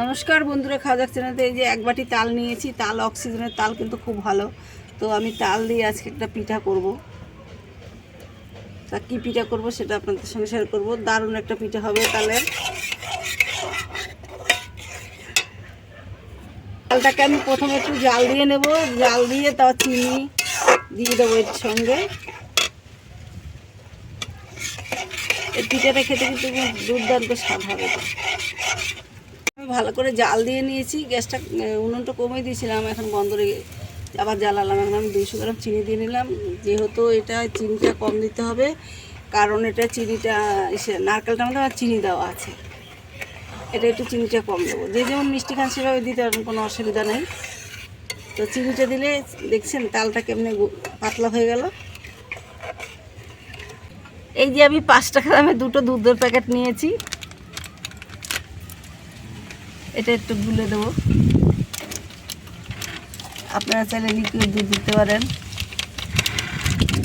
নমস্কার বন্ধুরা, খাওয়া যাচ্ছে না তো এই যে এক বাটি তাল নিয়েছি। তাল, অক্সিজেনের তাল কিন্তু খুব ভালো। তো আমি তাল দিয়ে আজকে একটা পিঠা করব। তা কী পিঠা করব সেটা আপনাদের সঙ্গে শেয়ার করব। দারুণ একটা পিঠা হবে তালের। তালটাকে আমি প্রথমে একটু জাল দিয়ে নেব। জাল দিয়ে তাও চিনি দিয়ে দেবো এর সঙ্গে। এই পিঠাটা খেতে কিন্তু দুর্দান্ত স্বাদ হবে। আমি ভালো করে জাল দিয়ে নিয়েছি, গ্যাসটা উনুনটা কমিয়ে দিয়েছিলাম, এখন বন্ধ রেখে আবার জ্বালালাম, এখন আমি দুইশো গ্রাম চিনি দিয়ে নিলাম। যেহেতু এটা চিনিটা কম দিতে হবে, কারণ এটা চিনিটা নারকেলটার মধ্যে আমার চিনি দেওয়া আছে। এটা একটু চিনিটা কম দেবো। যে যেমন মিষ্টি খান সেভাবে দিতে পারবেন, কোনো অসুবিধা নেই। তো চিনিটা দিলে, দেখছেন, তালটা কেমনে পাতলা হয়ে গেল। এই যে আমি পাঁচ টাকা দামে দুটো দুধের প্যাকেট নিয়েছি। এটা একটু গুলে দেবো। আপনারা চাইলে লিকুইড দুধ দিতে পারেন।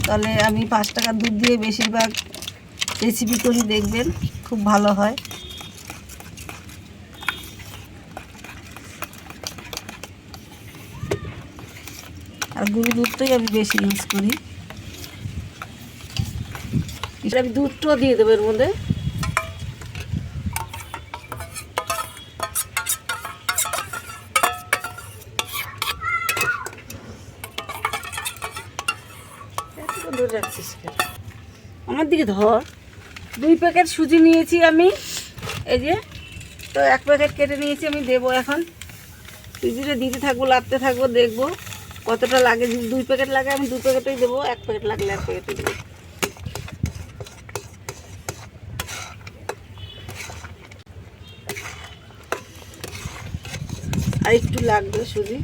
তাহলে আমি পাঁচ টাকার দুধ দিয়ে বেশিরভাগ রেসিপি করি, দেখবেন খুব ভালো হয়। আর গরু দুধটাই আমি বেশি ইউজ করি। আমি দুধটাও দিয়ে দেবো এর মধ্যে? আমার দিকে ধর। দুই প্যাকেট সুজি নিয়েছি আমি। এই যে, তো এক প্যাকেট কেটে নিয়েছি আমি, দেবো এখন। সুজিটা দিতে থাকব লাগতে থাকব, দেখব কতটা লাগে। দুই প্যাকেট লাগে, আমি দু প্যাকেটই দেবো। এক প্যাকেট লাগলে এক প্যাকেটই দেবো। আর একটু লাগবে সুজি।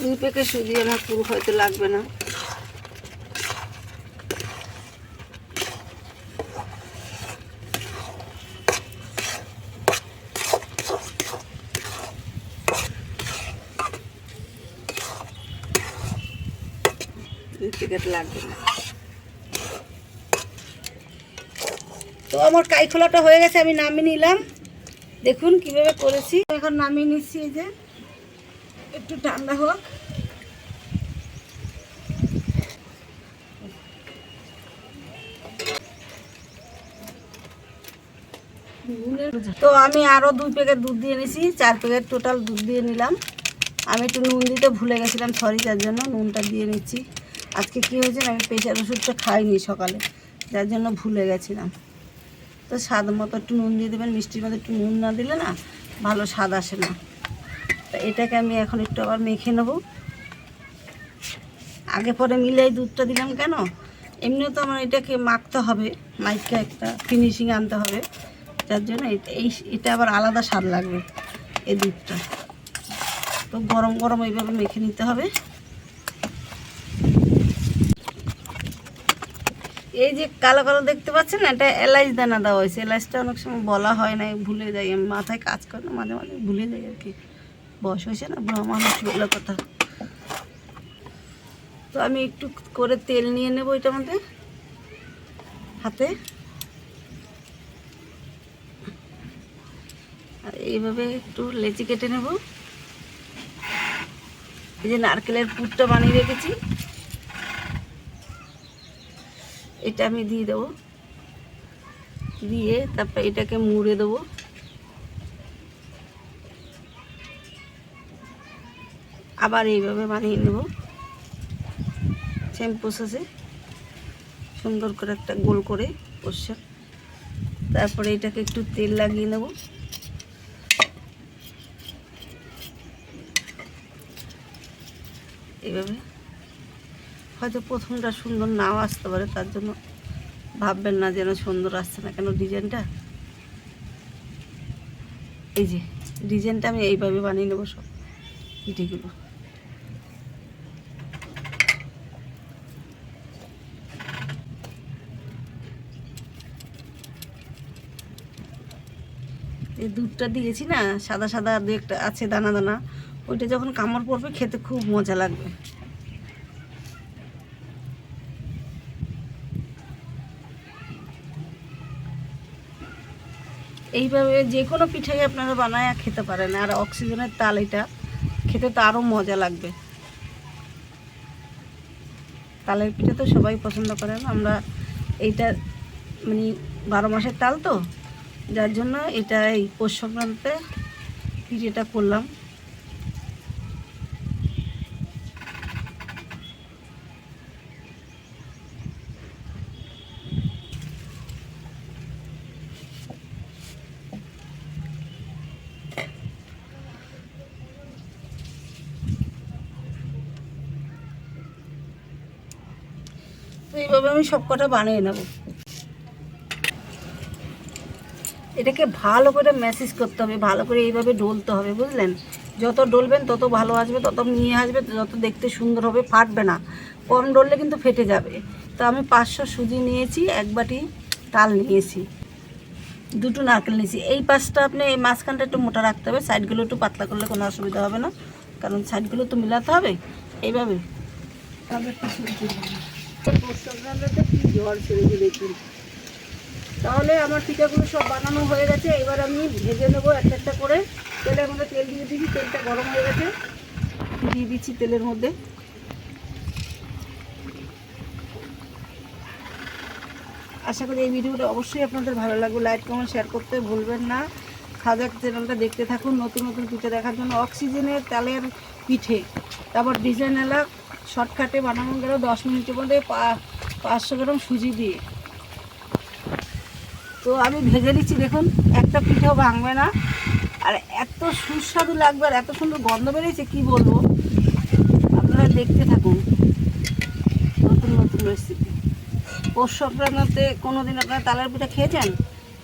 দুই প্যাকেট সুজি আমার পুরো হয়তো লাগবে না। দুই প্যাকেট লাগবে না। আমার কাই খোলাটা হয়ে গেছে, আমি নামিয়ে নিলাম। দেখুন কীভাবে করেছি। এখন নামিয়ে নিচ্ছি যে, একটু ঠান্ডা হোক। তো আমি আরও দুই প্যাকেট দুধ দিয়ে নিয়েছি চার প্যাকেট টোটাল দুধ দিয়ে নিলাম। আমি একটু নুন দিতে ভুলে গেছিলাম সরি তার জন্য নুনটা দিয়ে নিচ্ছি। আজকে কী হয়েছে আমি প্রেশার ওষুধটা খাইনি সকালে, যার জন্য ভুলে গেছিলাম। তো স্বাদ মতো একটু নুন দিয়ে দেবেন, মিষ্টির মধ্যে একটু নুন না দিলে না ভালো স্বাদ আসে না। তো এটাকে আমি এখন একটু আবার মেখে নেব। আগে পরে মিলাই দুধটা দিলাম কেন? এমনিও তো আমার এটাকে মাখতে হবে মাইকটা একটা ফিনিশিং আনতে হবে। যার জন্য এই এটা আবার আলাদা স্বাদ লাগবে এই দুধটা। তো গরম গরম এইভাবে মেখে নিতে হবে। এই যে কালো কালো দেখতে পাচ্ছেন, এটা এলাইচ দানা দেওয়া হয়েছে। এলাচটা অনেক সময় বলা হয় না, ভুলে যাই। আমি মাথায় কাজ করে না, মাঝে মাঝে ভুলে যাই আর কি। বয়স হয়েছে না, বুড়ো মানুষ বলে কথা। তো আমি একটু করে তেল নিয়ে নেব এটা মধ্যে, হাতে। আর এইভাবে একটু লেচি কেটে নেব। এই যে নারকেলের পুরটা বানিয়ে রেখেছি। এটা আমি দিয়ে দেবো। দিয়ে তারপর এটাকে মুড়ে দেবো। আবার এইভাবে বানিয়ে নেব। সেম প্রসেসে সুন্দর করে একটা গোল করে পোষণ তারপরে এটাকে একটু তেল লাগিয়ে নেব। এইভাবে। হয়তো প্রথমটা সুন্দর নাও আসতে পারে, তার জন্য ভাববেন না যেন সুন্দর আসছে না। কেন ডিজাইনটা? এই যে, ডিজাইনটা আমি এইভাবে বানিয়ে নেব সব পিঠেগুলো এই দুধটা দিয়েছি না, সাদা সাদা দু একটা আছে দানা দানা, ওইটা যখন কামড় পড়বে খেতে খুব মজা লাগবে। এইভাবে যে কোনো পিঠাই আপনারা বানায় খেতে পারেন। আর অক্সিজেনের তাল এটা, খেতে তো আরও মজা লাগবে। তালের পিঠা তো সবাই পছন্দ করেন। আমরা এইটা মানে বারো মাসের তাল তো, যার জন্য এটা এই পৌষ সংক্রান্তে পিঠেটা করলাম। তো এইভাবে আমি সব কটা বানিয়ে নেব। এটাকে ভালো করে ম্যাসেজ করতে হবে, ভালো করে এইভাবে ডলতে হবে, বুঝলেন? যত ডলবেন তত ভালো আসবে, তত নিয়ে আসবে, যত দেখতে সুন্দর হবে, ফাটবে না। কম ডললে কিন্তু ফেটে যাবে। তো আমি পাঁচশো সুজি নিয়েছি, এক বাটি তাল নিয়েছি, দুটো নারকেল নিয়েছি। এই পাশটা আপনি এই মাঝখানটা একটু মোটা রাখতে হবে, সাইডগুলো একটু পাতলা করলে কোনো অসুবিধা হবে না, কারণ সাইডগুলো তো মিলাতে হবে, এইভাবে। দেখুন তাহলে আমার পিঠাগুলো সব বানানো হয়ে গেছে, এবার আমি ভেজে নেব একটা একটা করে। তেলের মধ্যে তেল দিয়ে দিচ্ছি তেলটা গরম হয়ে গেছে। দিয়ে দিচ্ছি তেলের মধ্যে। আশা করি এই ভিডিওটা অবশ্যই আপনাদের ভালো লাগবে। লাইক কমেন্ট শেয়ার করতে ভুলবেন না। খাজাক চ্যানেলটা দেখতে থাকুন। নতুন নতুন পিঠে দেখার জন্য অক্সিজেনের তেলের পিঠে। তারপর ডিজাইন এলাক শর্টকাটে বানানো গেল দশ মিনিটের মধ্যে পাঁচশো গ্রাম সুজি দিয়ে। তো আমি ভেজে নিচ্ছি, দেখুন, একটা পিঠেও ভাঙবে না। আর এত সুস্বাদু লাগবে আর এত সুন্দর গন্ধ বেরিয়েছে, কি বলব? আপনারা দেখতে থাকুন। নতুন নতুন রেসিপি পৌষ সংক্রান্তিতে কোনো দিন আপনারা তালের পিঠা খেয়েছেন?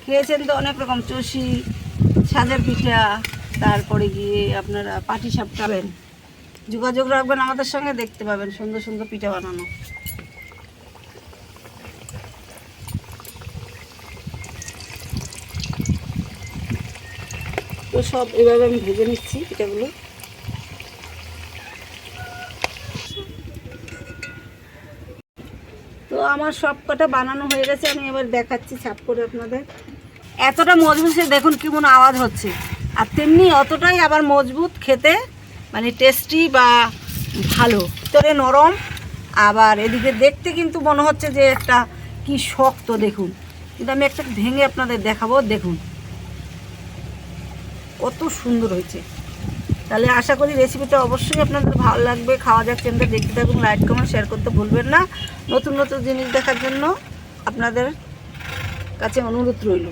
খেয়েছেন তো অনেক রকম, চষি সাজের পিঠা, তারপরে গিয়ে আপনারা পাটি সাপ খাবেন। যোগাযোগ রাখবেন আমাদের সঙ্গে, দেখতে পাবেন সুন্দর সুন্দর পিঠা বানানো। তো সব এভাবে আমি ভেজে নিচ্ছি পিঠাগুলো। তো আমার সব কটা বানানো হয়ে গেছে, আমি এবার দেখাচ্ছি ছাপ করে আপনাদের। এতটা মজবুত দেখুন কেমন আওয়াজ হচ্ছে। আর তেমনি অতটাই আবার মজবুত খেতে মানে টেস্টি বা ভালো। ভিতরে নরম, আবার এদিকে দেখতে কিন্তু মনে হচ্ছে যে একটা কি শক্ত, দেখুন। কিন্তু আমি একটা ভেঙে আপনাদের দেখাবো, দেখুন। কত সুন্দর হয়েছে। তাহলে আশা করি রেসিপিটা অবশ্যই আপনাদের ভালো লাগবে। খাওয়া যাক চ্যানেলটা দেখতে থাকুন লাইক কমেন্ট শেয়ার করতে ভুলবেন না। নতুন নতুন জিনিস দেখার জন্য আপনাদের কাছে অনুরোধ রইল।